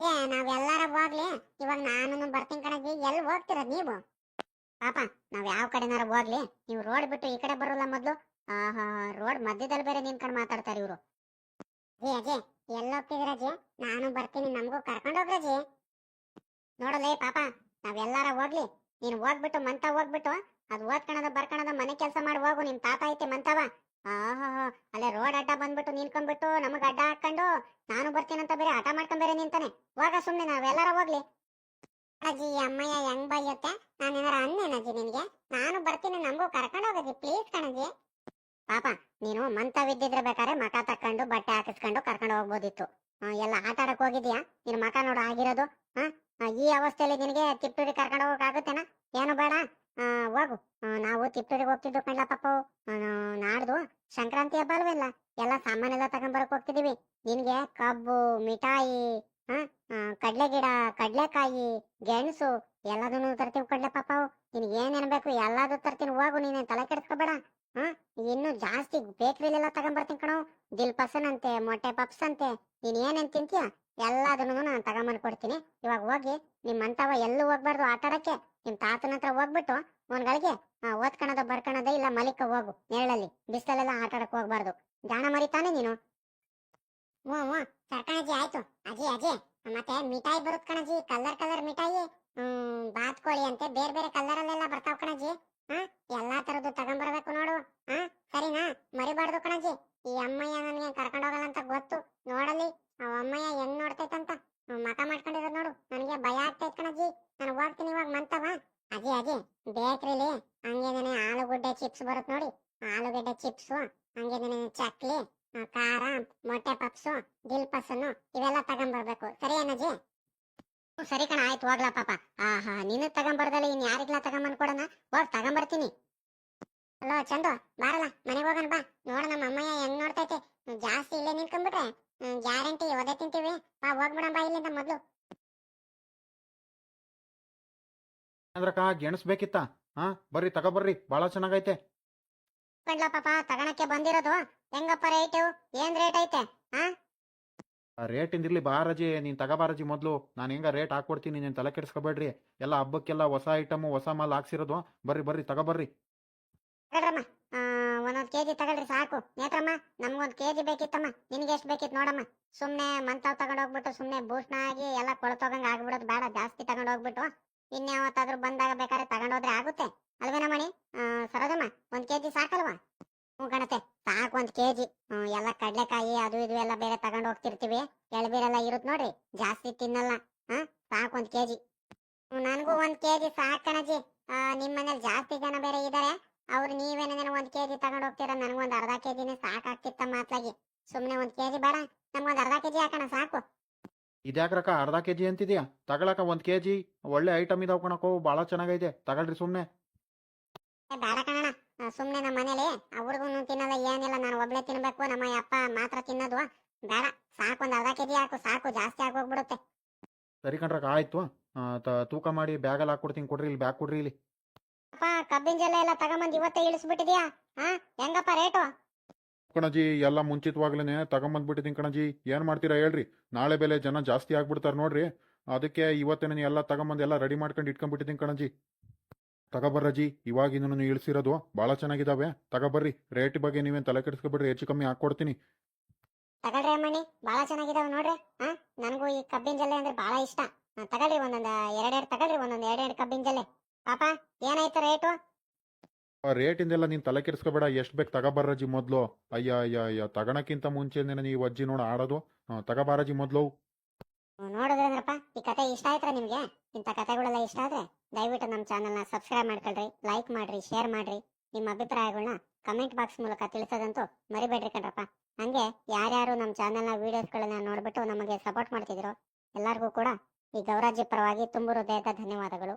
ಏ ನಾವೆಲ್ಲಾರ ಹೋಗ್ಲಿ ಇವಾಗ ನಾನು ಬರ್ತೀನಿ ಕಣಜಿ ಎಲ್ಲಿ ಹೋಗ್ತೀರ ನೀವು? ಪಾಪ, ನಾವ್ ಯಾವ ಕಡೆನಾರ ಹೋಗ್ಲಿ ನೀವು ರೋಡ್ ಬಿಟ್ಟು ಈ ಕಡೆ ಬರೋಲ್ಲ ಮೊದ್ಲು. ಆಹಾ ರೋಡ್ ಮಧ್ಯದಲ್ಲಿ ಬೇರೆ ನಿಂತ್ಕೊಂಡು ಮಾತಾಡ್ತಾರೆ ಇವರು. ಅಜಯ್ ಅಜಯ್ ಎಲ್ಲ ಹೋಗ್ತಿದ್ರ ಅಜಯ್ ನಾನು ಬರ್ತೀನಿ, ನಮಗೂ ಕರ್ಕೊಂಡು ಹೋಗ್ರಜಿ ನೋಡಲೇ, ಪಾಪ ನಾವೆಲ್ಲಾರ ಹೋಗ್ಲಿ, ನೀನು ಹೋಗ್ಬಿಟ್ಟು ಮಂತ ಹೋಗ್ಬಿಟ್ಟು, ಅದು ಓದ್ಕಣದ ಬರ್ಕಣದ ಮನೆ ಕೆಲಸ ಮಾಡಿ ಹೋಗು, ನಿಮ್ ತಾತ ಐತೆ ಮಂತವ. ಆಹಾ ಅಲ್ಲೇ ರೋಡ್ ಅಡ್ಡ ಬಂದ್ಬಿಟ್ಟು ನಿಂತ್ಕೊಂಡ್ಬಿಟ್ಟು ನಮಗ್ ಅಡ್ಡ ಹಾಕೊಂಡು ನಾನು ಬರ್ತೀನಂತ ಬೇರೆ ಹಠ ಮಾಡ್ಕೊಂಡ್ ಬೇರೆ ನಿಂತಾನೆ. ಹೋಗ ಸುಮ್ನೆ ನಾವೆಲ್ಲಾರ ಹೋಗ್ಲಿ. ಅಜ್ಜಿ, ಅಮ್ಮಯ್ಯ ಹೆಂಗ್ ಬೈಯುತ್ತೆ? ನಾನು ಏನಾರ ಅನ್ನೇನಜ್ಜಿ ನಿನ್ಗೆ? ನಾನು ಬರ್ತೀನಿ, ನಮಗೂ ಕರ್ಕೊಂಡು ಹೋಗಜ್ಜಿ ಪ್ಲೀಸ್ ಕಣಜ್ಜಿ. ಪಾಪ, ನೀನು ಮಂತ ಬಿದ್ದಿದ್ರೆ ಬೇಕಾದ್ರೆ ಮಕ ತಕೊಂಡು ಬಟ್ಟೆ ಹಾಕಿಸ್ಕೊಂಡು ಕರ್ಕೊಂಡು ಹೋಗ್ಬೋದಿತ್ತು. ಎಲ್ಲ ಆಟ ಆಡಕ್ ಹೋಗಿದ್ಯಾ? ನಿನ್ ಮಕ ನೋಡು, ಆಗಿರೋದು ಹ ಈ ಅವಸ್ಥೆಯಲ್ಲಿ ನಿನಗೆ ತಿಪ್ಪಿ ಕರ್ಕೊಂಡು ಹೋಗಕ್ಕಾಗುತ್ತೇನಾ ಏನು ಬೇಡ. ಹೋಗು. ನಾವು ತಿಪ್ಟೂರಿಗೆ ಹೋಗ್ತಿದ್ದು ಕಣ್ಲ ಪಾಪು ನಾಡ್ದು ಸಂಕ್ರಾಂತಿ ಹಬ್ಬ ಅಲ್ವೆಲ್ಲ ಎಲ್ಲ? ಸಾಮಾನೆಲ್ಲ ತಗೊಂಡ್ಬರಕ್ ಹೋಗ್ತಿದೀವಿ. ನಿನ್ಗೆ ಕಬ್ಬು, ಮಿಠಾಯಿ ಕಡ್ಲೆ ಗಿಡ ಕಡ್ಲೆಕಾಯಿ, ಗೆಣಸು ಎಲ್ಲದನ್ನು ತರ್ತೀವಿ ಕಡ್ಲೆ ಪಾಪ ನಿನ್ಗೆ ಏನೇನ್ ಬೇಕು ಎಲ್ಲಾದ್ರು ತರ್ತೀನಿ. ಹೋಗು ನೀನೇನ್ ತಲೆ ಕೆಡಿಸ್ಕೋಬೇಡ. ಹಾ ಇನ್ನು ಜಾಸ್ತಿ ಬೇಕ್ರಿಲೆಲ್ಲ ತಗೊಂಬರ್ತೀನಿ ಕಣೋ. ದಿಲ್ ಪಸನ್ ಅಂತೆ ಮೊಟ್ಟೆ ಪಪ್ಸ್ ಅಂತೆ ನೀನ್ ಏನೇನ್ ತಿಂತೀಯ? ಎಲ್ಲದನ್ನು ನಾನು ತಗೊಂಬಂದ್ ಕೊಡ್ತೀನಿ ಇವಾಗ ಹೋಗಿ ನಿಮ್ಮಂತವ ಎಲ್ಲೂ ಹೋಗ್ಬಾರ್ದು ಆಟ ಆಡಕ್ಕೆ ನಿಮ್ ತಾತನ ಹತ್ರ ಹೋಗ್ಬಿಟ್ಟು ಅವನ್ಗಳಿಗೆ ಓದ್ಕಣದ ಬರ್ಕಣದ ಇಲ್ಲ ಮಲಿಕ ಹೋಗು ನೆರಳಲ್ಲಿ ಬಿಸಿಲಲ್ಲೆಲ್ಲ ಆಟ ಆಡಕ್ ಹೋಗ್ಬಾರ್ದು. ಜಾಣ ಮರಿತಾನೆ ನೀನು. ಹ್ಞೂ ಹ್ಞೂ ಆಯ್ತು. ಅಜಿ ಅಜಿ ಮತ್ತೆ ಮಿಠಾಯಿ ಬರುತ್ ಕಣಜಿ ಕಲರ್ ಕಲರ್ ಮಿಠಾಯಿ, ಹ್ಮ್ ಬಾತ್ಕೋಳಿ ಅಂತೆ, ಬೇರೆ ಬೇರೆ ಕಲರ್ ಅಲ್ಲೆಲ್ಲ ಬರ್ತಾವ್ ಕಣಜಿ ಹಾ ಎಲ್ಲಾ ತರದ್ದು ತಗೊಂಡ್ಬರ್ಬೇಕು ನೋಡು ಹಾ ಸರಿನಾ? ಮರಿಬಾರ್ದು ಕಣಜಿ ಈ ಅಮ್ಮಯ್ಯ ನನ್ಗೆ ಕರ್ಕೊಂಡು ಹೋಗಲ್ಲ ಅಂತ ಗೊತ್ತು ನೋಡಲಿ ಅವ ಅಮ್ಮಯ್ಯ ಹೆಂಗ್ ನೋಡ್ತೈತಂತ. ಮಕ ಮಾಡ್ಕೊಂಡಿರೋದ್ ನೋಡು. ನನಗೆ ಭಯ ಆಗ್ತಾ ಇತ್ಕಣಜ್ಜಿ ನಾನು ಹೋಗ್ತೀನಿ ಇವಾಗ ಮಂತವ ಅಜ್ಜಿ ಅಜ್ಜಿ ಬೇಕ್ರಿಲಿ ಹಂಗೇನೆ ಆಲೂಗಡ್ಡೆ ಚಿಪ್ಸ್ ಬರುತ್ತೆ ನೋಡಿ. ಆಲೂಗಡ್ಡೆ ಚಿಪ್ಸ್ ಹಂಗೇನೆ ಚಕ್ಲಿ ಖಾರ, ಮೊಟ್ಟೆ ಪಪ್ಸು ದಿಲ್ ಪಸನ್ನು ಇವೆಲ್ಲ ತಗೊಂಡ್ಬರ್ಬೇಕು ಸರಿ ಏನಜ್ಜಿ ಸರಿ ಕಣ, ಆಯ್ತು, ಹೋಗ್ಲಾ ಪಾಪ. ಆಹಾ ನೀನು ತಗೊಂಡ್ಬರ್ದಲ್ಲ ಇನ್ ಯಾರಿಗ್ಲಾ ತಗೊಂಬಂದ್ ಕೊಡೋಣ ಹೋಗ್, ತಗೊಂಬರ್ತೀನಿ. ಅಲೋ ಚಂದು ಬಾರಲ್ಲ ಮನೆಗೆ ಹೋಗೋಣ ಬಾ. ನೋಡ ನಮ್ಮ ಅಮ್ಮಯ್ಯ ಹೆಂಗ್ ನೋಡ್ತೈತೆ. ಜಾಸ್ತಿ ಇಲ್ಲೇ ನಿಂತ್ಕೊಂಡ್ಬಿಟ್ರೆ ಗ್ಯಾರಂಟಿ ಒದೆ ತಿಂತೀವಿ. ಬಾ ಹೋಗ್ಬಿಡಣ ಬಾ ಇಲ್ಲಿಂದ ಮೊದ್ಲು. ಅಂದ್ರಕ್ಕ ಗೆಣಸ್ಬೇಕಿತ್ತ ಹಾ ಬರ್ರಿ ತಗೋಬರ್ರಿ ಬಹಳ ಚೆನ್ನಾಗೈತೆ. ಕಂಡ್ಲ ಪಾಪ ತಗಣಕ್ಕೆ ಬಂದಿರೋದು. ಹೆಂಗಪ್ಪ ರೇಟು ಏನ್ ರೇಟ್ ಐತೆ? ಆ ರೇಟ್ ಇಂದಿರ್ಲಿ ಬಾರಜಿ ನೀನ್ ತಗೋಬಾರಜಿ ಮೊದ್ಲು. ನಾನು ಹೆಂಗ ರೇಟ್ ಹಾಕೊಡ್ತೀನಿ ನೀನ್ ತಲೆ ಕೆಡಿಸ್ಕೊಬೇಡ್ರಿ. ಎಲ್ಲ ಹಬ್ಬಕ್ಕೆಲ್ಲ ಹೊಸ ಐಟಮ್ ಹೊಸ ಮಾಲ್ ಹಾಕ್ಸಿರೋದು. ಬರ್ರಿ ಬರ್ರಿ ತಗೋಬರ್ರಿ ತಗಳ್ರಮ್ಮ ಆ, ಒಂದೊಂದ್ ಕೆಜಿ ತಗೊಳ್ರಿ ಸಾಕು. ನೇತ್ರಮ್ಮ ನಮ್ಗೊಂದ್ ಕೆಜಿ ಬೇಕಿತ್ತಮ್ಮ. ನಿನ್ಗೆ ಎಷ್ಟು ಬೇಕಿತ್ತು ನೋಡಮ್ಮ. ಸುಮ್ಮನೆ ಮಂತಾವ್ ತಗೊಂಡ್ ಹೋಗ್ಬಿಟ್ಟು ಸುಮ್ಮನೆ ಭೂಷಣ ಆಗಿ ಎಲ್ಲ ಕೊಳತೋಗಂಗ್ ಆಗ್ಬಿಡೋದು ಬೇಡ. ಜಾಸ್ತಿ ತಗೊಂಡ್ ಹೋಗ್ಬಿಟ್ಟು ಇನ್ಯಾವತ್ತಾದ್ರೂ ಬಂದಾಗ ಬೇಕಾದ್ರೆ ತಗೊಂಡ್ ಹೋದ್ರೆ ಆಗುತ್ತೆ. ಅಲ್ವೇನ ಮಣಿ? ಸರೋಜಮ್ಮ ಒಂದ್ ಕೆಜಿ ಸಾಕಲ್ವಾ? ಹ್ಞೂ ಕಣತೆ ಸಾಕು ಒಂದ್ ಕೆಜಿ ಎಲ್ಲ ಕಡಲೆಕಾಯಿ ಅದು ಇದು ಎಲ್ಲ ಬೇರೆ ತಗೊಂಡು ಹೋಗ್ತಿರ್ತೀವಿ. ಎಳ್ಬೀರೆಲ್ಲ ಇರುತ್ತೆ ನೋಡ್ರಿ ಜಾಸ್ತಿ ತಿನ್ನಲ್ಲ. ಹಾ ಸಾಕು ಒಂದ್ ಕೆಜಿ ನನಗೂ ಒಂದ್ ಕೆಜಿ ಸಾಕ್ ಕಣಜಿ. ನಿಮ್ಮ ನಿಮ್ ಮನೇಲಿ ಜಾಸ್ತಿ ಜನ ಬೇರೆ ಇದಾರೆ. ಅವ್ರು ನೀವೇನೇನೋ ಒಂದ್ ಕೆಜಿ ತಗೊಂಡ್ ಹೋಗ್ತೀರ? ನನಗೊಂದ್ ಅರ್ಧ ಕೆಜಿನೇ ಸಾಕಾಗ್ತಿತ್ತ ಮಾತ್ಲಾಗಿ. ಸುಮ್ನೆ ಒಂದ್ ಕೆಜಿ ಬೇಡ. ನಮ್ಗೊಂದ್ ಅರ್ಧ ಕೆಜಿ ಹಾಕೋಣ ಸಾಕು. ಇದ್ಯಾಕ್ರಕ್ಕ ಅರ್ಧ ಕೆಜಿ ಅಂತಿದ್ಯಾ? ತಗೊಳಕ ಒಂದ್ ಕೆಜಿ? ಒಳ್ಳೆ ಐಟಮ್ ಇದಾವ್ ಕಣಕ್ಕ ಭಾಳ ಚೆನ್ನಾಗೈತೆ. ತಗೊಳ್ರಿ ಸುಮ್ನೆ. ಏ, ಬೇಡ ಸುಮ್ಮನೆ ಸುಮ್ನೆ ನಮ್ಮ ಮನೇಲಿ ಅವ್ರಿಗೂ ತಿನ್ನಲ್ಲ ಏನಿಲ್ಲ ನಾನು ಒಬ್ಳೆ ತಿನ್ಬೇಕು ನಮ್ಮ ಅಪ್ಪ ಮಾತ್ರ ತಿನ್ನೋದು. ಬೇಡ ಸಾಕು ಒಂದ್ ಅರ್ಧ ಕೆಜಿ ಹಾಕು ಸಾಕು ಜಾಸ್ತಿ ಆಗೋಗ್ಬಿಡುತ್ತೆ. ಸರಿ ಕಣ್ರಕ್ಕ ಆಯ್ತು. ಆ, ತ- ತೂಕ ಮಾಡಿ ಬ್ಯಾಗಲ್ಲಿ ಹಾಕ್ಕೊಡ್ತೀನಿ ಕೊಡ್ರಿ ಇಲ್ಲಿ ಬ್ಯಾಗ್ ಕೊಡ್ರಿ ಇಲ್ಲಿ. ಅಪ್ಪ ಕಬ್ಬಿನ ಜಲ ಎಲ್ಲ ತಗೊಂಬಂದ್ ಇವತ್ತೇ ಇಳಿಸ್ಬಿಟ್ಟಿದ್ಯಾ? ಹಾ ಹೆಂಗಪ್ಪ ರೇಟು? ಕಣಜಿ ಎಲ್ಲ ಮುಂಚಿತವಾಗ್ಲೇನೆ ತಗೊಂಬಂದ್ಬಿಟ್ಟಿದ್ದೀನಿ ಕಣಜಿ. ಏನ್ ಮಾಡ್ತೀರಾ ಹೇಳ್ರಿ. ನಾಳೆ ಬೆಲೆ ಜನ ಜಾಸ್ತಿ ಆಗ್ಬಿಡ್ತಾರೆ ನೋಡ್ರಿ. ಅದಕ್ಕೆ ಇವತ್ತೇನೆ ಎಲ್ಲ ತಗೊಂಬಂದು ಎಲ್ಲ ರೆಡಿ ಮಾಡ್ಕೊಂಡು ಇಟ್ಕೊಂಡ್ಬಿಟ್ಟಿದ್ದೀನಿ ಕಣಜಿ. ತಗೋಬರ್ರಜಿ ಇವಾಗಿನ ಇಳಿಸಿರೋದು. ಭಾಳ ಚೆನ್ನಾಗಿದಾವೆ. ತಗೋಬರ್ರಿ. ರೇಟ್ ಬಗ್ಗೆ ನೀವೇನು ತಲೆ ಕೆಡಿಸ್ಕೊಬಿಡ್ರಿ. ಹೆಚ್ಚು ಕಮ್ಮಿ ಹಾಕ್ಕೊಡ್ತೀನಿ. ತಗೊಳ್ರಿ ಅಮ್ಮಣ್ಣಿ. ಬಾಳ ಚೆನ್ನಾಗಿದಾವ ನೋಡ್ರಿ. ಹಾ ನನಗೂ ಈ ಕಬ್ಬಿನ ಜಲ್ಲೆ ಅಂದ್ರೆ ಬಾಳ ಇಷ್ಟ. ತಗೊಳ್ರಿ ಒಂದೊಂದು ಎರಡೆರಡು ತಗೊಳ್ರಿ ಒಂದೊಂದು ಎರಡೆರಡು ಕಬ್ಬಿನ ಜಲ್ಲೆ. ಪಾಪ ಏನಾಯ್ತು ರೇಟು? ರೇಟ್ ರೇಟಿಂದೆಲ್ಲ ನೀನ್ ತಲೆ ಕೆಡಿಸ್ಕೊಬೇಡ ಎಷ್ಟು ಬೇಕು ತಗೋಬಾರಜಿ ಮೊದ್ಲು. ಅಯ್ಯ ಅಯ್ಯ ಅಯ್ಯ ತಗೋಣಕ್ಕಿಂತ ಮುಂಚೆನೇ ನೀವು ಅಜ್ಜಿ ನೋಡ ಆಡೋದು. ತಗೋಬಾರಜಿ ಮೊದ್ಲು. ನೋಡಿದ್ರಂದ್ರಪ್ಪ ಈ ಕತೆ ಇಷ್ಟ ಆಯ್ತಾ ನಿಮ್ಗೆ? ಇಂಥ ಕತೆಗಳೆಲ್ಲ ಇಷ್ಟ ಆದ್ರೆ ದಯವಿಟ್ಟು ನಮ್ಮ ಚಾನಲ್ನ ಸಬ್ಸ್ಕ್ರೈಬ್ ಮಾಡ್ಕೊಳ್ರಿ ಲೈಕ್ ಮಾಡ್ರಿ ಶೇರ್ ಮಾಡ್ರಿ. ನಿಮ್ಮ ಅಭಿಪ್ರಾಯಗಳನ್ನ ಕಮೆಂಟ್ ಬಾಕ್ಸ್ ಮೂಲಕ ತಿಳಿಸೋದಂತೂ ಮರಿಬೇಡ್ರಿ ಕಣ್ರಪ್ಪ. ಹಂಗೆ ಯಾರ್ಯಾರು ನಮ್ಮ ಚಾನಲ್ನ ವಿಡಿಯೋಸ್ಗಳನ್ನ ನೋಡ್ಬಿಟ್ಟು ನಮಗೆ ಸಪೋರ್ಟ್ ಮಾಡ್ತಿದ್ರು ಎಲ್ಲರಿಗೂ ಕೂಡ ಈ ಗೌರಾಜಿ ಪರವಾಗಿ ತುಂಬ ಹೃದಯದ ಧನ್ಯವಾದಗಳು.